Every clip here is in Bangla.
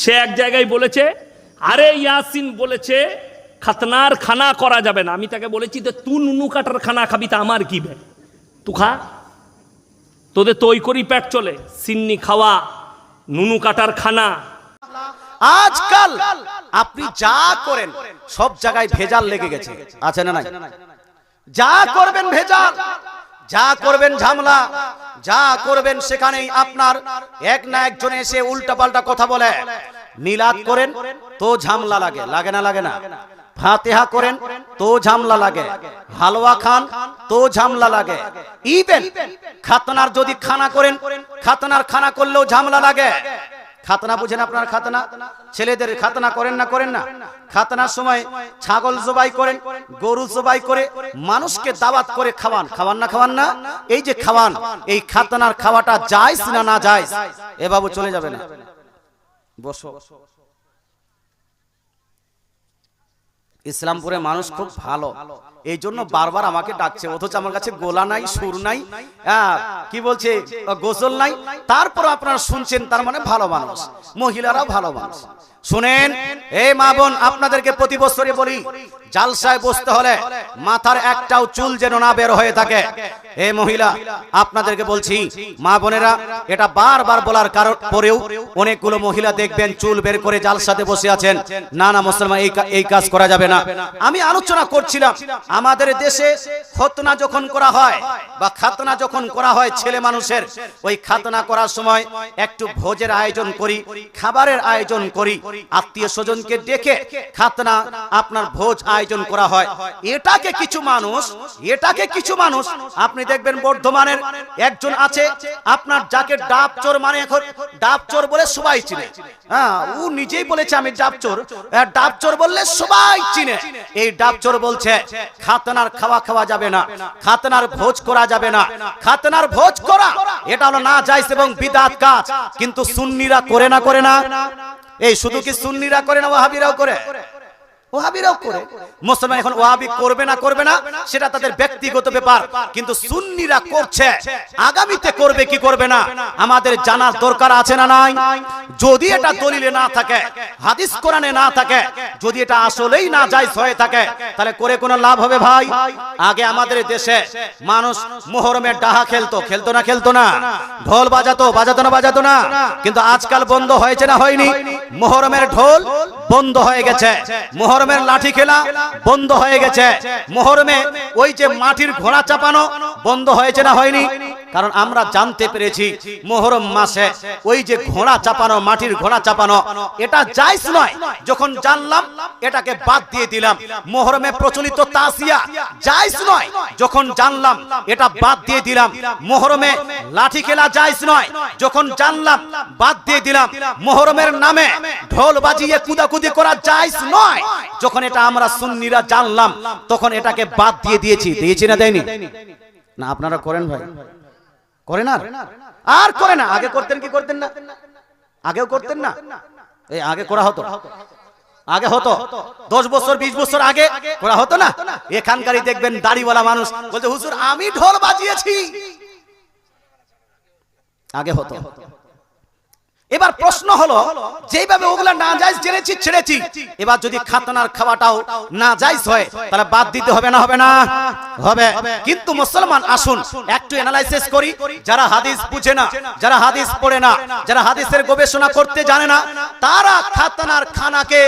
সে এক জায়গায় বলেছে, আরে ইয়াসিন বলেছে, খাতনার খানা করা যাবে না। আমি তাকে বলেছি যে তু নুনু কাটার খানা খাবি, তা আমার কি বে? তু খা। তোদের তৈ করি পেট চলে, সিন্নি খাওয়া, নুনু কাটার খানা। আজকাল আপনি যা করেন, সব জায়গায় ভেজাল লেগে গেছে। আছে না নাই? যা করবেন ভেজাল। যা করবেন ঝামলা, যা করবেন সেখানেই আপনার এক না একজন এসে উল্টা পাল্টা কথা বলে। মিলাদ করেন, তো ঝামলা লাগে। লাগে না লাগে না। ফাতেহা করেন, তো ঝামলা লাগে। হালুয়া খান, তো ঝামলা লাগে। ইভেন খাতনার যদি খানা করেন, খাতনার খানা করলেও ঝামলা লাগে। খাতনা বুঝেন আপনার খাতনা? ছেলেদের খাতনা করেন না করেন না। খাতনার সময় ছাগল জবাই করেন, গরু জবাই করে, মানুষকে দাওয়াত করে খাওয়ান। খাওয়ান না খাওয়ান না? এই যে খাওয়ান, এই খাতনার খাওয়াটা যায় না না যায় এ বাবু চলে যাবে না। বসো। ইসলামপুরে মানুষ খুব ভালো। এই জন্য বারবার আমাকে ডাকছে। অথচ আমার কাছে গোলা নাই সুর নাই হ্যাঁ, কি বলছে গোসল নাই? তারপর আপনারা শুনছেন তার মানে ভালো মানুষ। মহিলারা ভালো মানুষ। শুনেন এই মা বোন আপনাদেরকে প্রতি বছরই বলি জালসায় বসতে হলে মাথার একটাও চুল যেন না বের হয়ে থাকে। এই মহিলা আপনাদেরকে বলছি মা বোনেরা এটা বারবার বলার কারণ পরেও অনেকগুলো মহিলা দেখবেন চুল বের করে জালসাতে বসে আছেন। না না মুসলমান এই কাজ করা যাবে না। আমি আলোচনা করছিলাম, আমাদের দেশে খতনা যখন করা হয় বা খাতনা যখন করা হয় ছেলে মানুষের, ওই খাতনা করার সময় একটু ভোজের আয়োজন করি, খাবারের আয়োজন করি, আত্মীয় স্বজনকে ডেকে খাতনা, আপনার ভোজ আয়োজন করা হয়। এটাকে কিছু মানুষ, এটাকে কিছু মানুষ, আপনি দেখবেন বর্ধমানের একজন আছে, আপনার যাকে ডাব চোর মানে এখন, ডাব চোর বলে সবাই চিনে। হ্যাঁ ও নিজেই বলেছে আমি ডাব চোর। ডাব চোর বললে সবাই চিনে। এই ডাব চোর বলছে, খাতনার খাওয়া খাওয়া যাবে না, খাতনার ভোজ করা যাবে না, খাতনার ভোজ করা। এটা হলো না এবং বিদাত কাজ। কিন্তু সুন্নিরা করে না করে না? এই শুধু কি সুন্নিরা করে না ওহাবিরাও করে? মুসলমান এখন করছে, আগামীতে করবে কি করবে না, আমাদের জানার দরকার আছে না নাই? যদি এটা না থাকে, হাদিস না থাকে যদি এটা আসলেই না যাইজ হয়ে থাকে, তাহলে করে কোনো লাভ হবে ভাই? আগে আমাদের দেশে মানুষ মোহরমের ডাহা খেলতো খেলতো না খেলতো না। ঢোল বাজাতো বাজাতো না বাজাতো না। কিন্তু আজকাল বন্ধ হয়েছে না হয়নি? মোহরমের ঢোল বন্ধ হয়ে গেছে। মোহরমের লাঠি খেলা বন্ধ হয়ে গেছে। মোহরমে ওই যে মাটির ঘোড়া চাপানো বন্ধ হয়েছে না হয়নি? কারণ আমরা জানতে পেরেছি মোহরম মাসে ওই যে ঘোড়া চাপানো, মাটির ঘোড়া চাপানো, এটা জায়জ নয়। যখন জানলাম, এটাকে বাদ দিয়ে দিলাম। মোহরমে প্রচলিত তাসিয়া জায়জ নয়। যখন জানলাম, এটা বাদ দিয়ে দিলাম। মোহরমে লাঠি খেলা জায়জ নয়। যখন জানলাম, বাদ দিয়ে দিলাম। মোহরমের নামে ঢোল বাজিয়ে কুদাকুদি করা জায়জ নয়। যখন এটা আমরা সুন্নিরা জানলাম, তখন এটাকে বাদ দিয়ে দিয়েছি। দিয়েছি না দেয়নি? না, আপনারা করেন ভাই। করেন না আর? করে না। আগে করতেন কি করতেন না? আগেও করতেন না? এই আগে করা হতো। আগে হতো। দশ বছর বিশ বছর আগে করা হতো না? এখানকারই দেখবেন দাড়িওয়ালা মানুষ বলছে হুজুর আমি ঢোল বাজিয়েছি। আগে হতো। এবার প্রশ্ন হলো যেভাবে ওগুলা না যাইজ জেনেছি ছেড়েছি এবার যদি খাতনার খাওয়াটাও না যাইজ হয় তাহলে বাদ দিতে হবে না হবে না। হবে কিন্তু মুসলমান আসুন একটু অ্যানালাইসিস করি যারা হাদিস বুঝে না যারা হাদিস পড়ে না যারা হাদিসের গবেষণা করতে জানে না তারা খাতনার খানাকে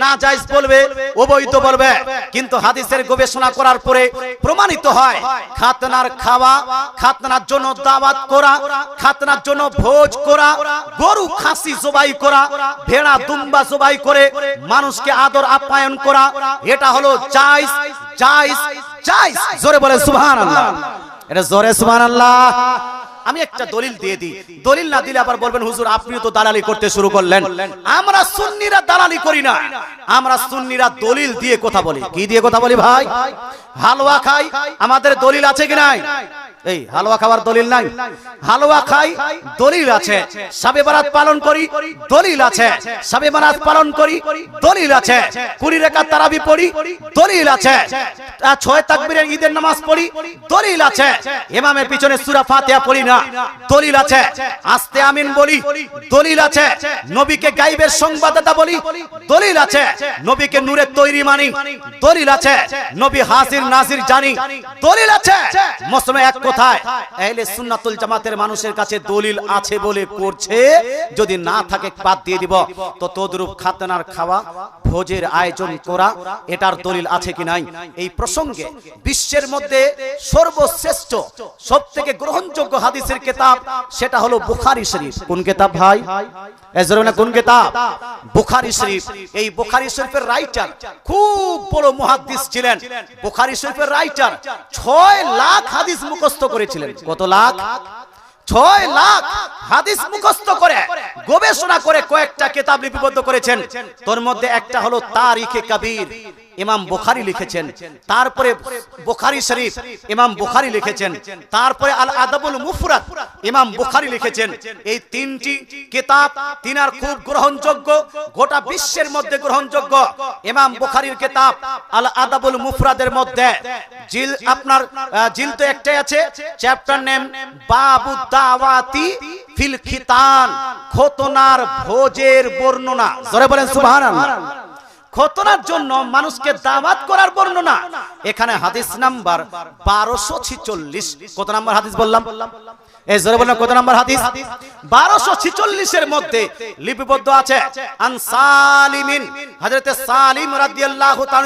না যাইজ বলবে অবৈধ বলবে। কিন্তু হাদিসের গবেষণা করার পরে প্রমাণিত হয় খাতনার খাওয়া খাতনার জন্য দাওয়াত করা খাতনার জন্য ভোজ করা গরু খাসি জবাই করা, ভেড়া দুম্বা জবাই করে, মানুষকে আদর আপ্যায়ন করা, এটা হলো জাইজ জাইজ জাইজ জোরে বলে সুবহানাল্লাহ। এটা জোরে সুবহানাল্লাহ। আমি একটা দলিল দিয়ে দিই। দলিল না দিলে আবার বলবেন, হুজুর, আপনিও তো দালালি করতে শুরু করলেন। আমরা সুন্নিরা দালালি করি না। আমরা সুন্নিরা দলিল দিয়ে কথা বলি। কি দিয়ে কথা বলি ভাই? হালুয়া খাই? আমাদের দলিল আছে কি নাই? এই হালুয়া খাবার দলিল নাই হালুয়া খাই দলিল আছে সাবে বারাত পালন করি দলিল আছে সাবে বারাত পালন করি দলিল আছে কুড়ি রেখা তারাবি পড়ি দলিল আছে ছয় তাকবীরের ঈদের নামাজ পড়ি দলিল আছে ইমামের পিছনে সূরা ফাতিহা পড়ি না দলিল আছে আস্তে আমিন বলি দলিল আছে নবীকে গাইবের সংবাদদাতা বলি দলিল আছে নবীকে নূরের তৈরি মানি দলিল আছে নবী হাসির নাসির জানি দলিল আছে মুসলমান এক কথায়? জামাতের মানুষের কাছে দলিল আছে যদি না থাকে, বাদ দিয়ে দিব। তো তদরূপ খাতনার খাওয়া ভোজের আয়োজন করা, এটার দলিল আছে কি নাই? এই প্রসঙ্গে বিশ্বের মধ্যে সর্বশ্রেষ্ঠ সব থেকে গ্রহণযোগ্য হাদিসের কিতাব সেটা হলো বুখারী শরীফ। কোন কিতাব ভাই? কোন কিতাব? বুখারী শরীফ। এই বুখারী শরীফের রাইটার খুব বড় মুহাদ্দিস ছিলেন। বুখারী শরীফের রাইটার ছয় লাখ হাদিস মুখস্থ করেছিলেন। কত লাখ? ছয় লাখ হাদিস মুখস্থ করে, গবেষণা করে কয়েকটা কেতাব লিপিবদ্ধ করেছেন। তোর মধ্যে একটা হলো তারিখে কবির। ইমাম বুখারী লিখেছেন। তারপরে বুখারী শরীফ ইমাম বুখারী লিখেছেন। তারপরে আল আদাবুল মুফরাদ ইমাম বুখারী লিখেছেন। এই তিনটি কিতাব তিনার খুব গ্রহণযোগ্য গোটা বিশ্বের মধ্যে গ্রহণযোগ্য। ইমাম বুখারীর কিতাব আল আদাবুল মুফরাদের মধ্যে। জিল আপনার জিল তো একটাই আছে। চ্যাপ্টার নেম বাবু দাওয়াতি ফিল খিতান খতনার ভোজের বর্ণনা। জোরে বলেন সুবহানাল্লাহ। খতনার জন্য মানুষকে দাওয়াত করার বর্ণনা। এখানে হাদিস নাম্বার বারোশো ছিচল্লিশ। কত নাম্বার হাদিস বললাম? জোরে বললাম হাদিস? বারোশো মধ্যে লিপিবদ্ধ আছে, আন সালিমিন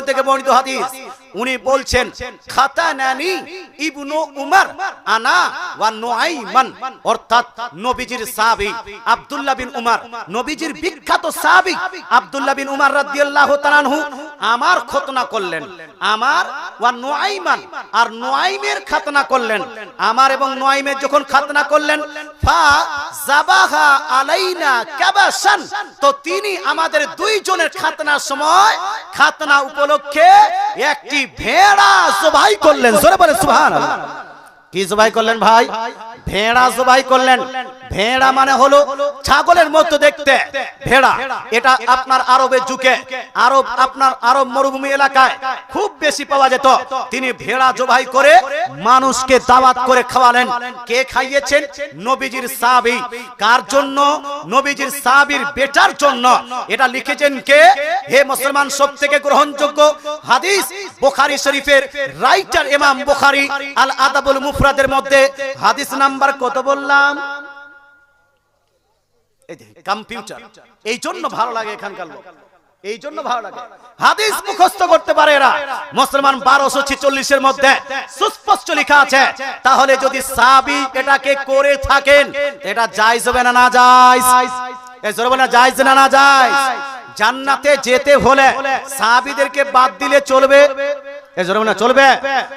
থেকে বর্ণিত হাদিস। উনি বলছেন ইবনু উমর, আনা ওয়া নুআইমান, অর্থাৎ নবীজির সাহাবী আব্দুল্লাহ বিন উমর। নবীজির বিখ্যাত সাহাবী আব্দুল্লাহ বিন উমর রাদিয়াল্লাহু তাআলা আমার খতনা করলেন, আমার ওয়া নুআইমান, আর নুআইমের খাতনা করলেন। আমার এবং নুআইমের যখন খাতনা করলেন, ফা জাবাহা আলাইনা কাবাসান তো তিনি আমাদের দুইজনের খাতনার সময়, খাতনা উপলক্ষে একটি ভেড়া জবাই করলেন সরে বলে সুবহানাল্লাহ। কি জবাই করলেন ভাই? ভেড়া জবাই করলেন। ভেড়া মানে হলো ছাগলের মতো দেখতে। ভেড়া, এটা আপনার আরবের যুগে। আরব আপনার আরব মরুভূমি এলাকায় খুব বেশি পাওয়া যেত। তিনি ভেড়া জবাই করে মানুষকে দাওয়াত করে খাওয়ালেন। কে খাইয়েছেন? নবীজির সাহাবী। কার জন্য? নবীজির সাহাবীর বেটার জন্য। এটা লিখেছেন কে? হে মুসলমান সব থেকে গ্রহণযোগ্য হাদিস বুখারী শরীফের রাইটার ইমাম বুখারী আল আদাবুল মুফরাদের মধ্যে। হাদিস নাম্বার কত বললাম? এই কম্পিউটার এই জন্য ভালো লাগে এখানকার লোক। এই জন্য ভালো লাগে। হাদিস মুখস্থ করতে পারে এরা। মুসলমান বারোশো ছিচল্লিশের মধ্যে সুস্পষ্ট লেখা আছে। তাহলে যদি সাবি এটাকে করে থাকেন এটা জায়জ হবে না না জায়জ? এই জোরে বলে না জায়জ না না জায়জ? জান্নাতে যেতে হলে সাহাবীদেরকে বাদ দিলে চলবে। এই জোরে বলে না চলবে?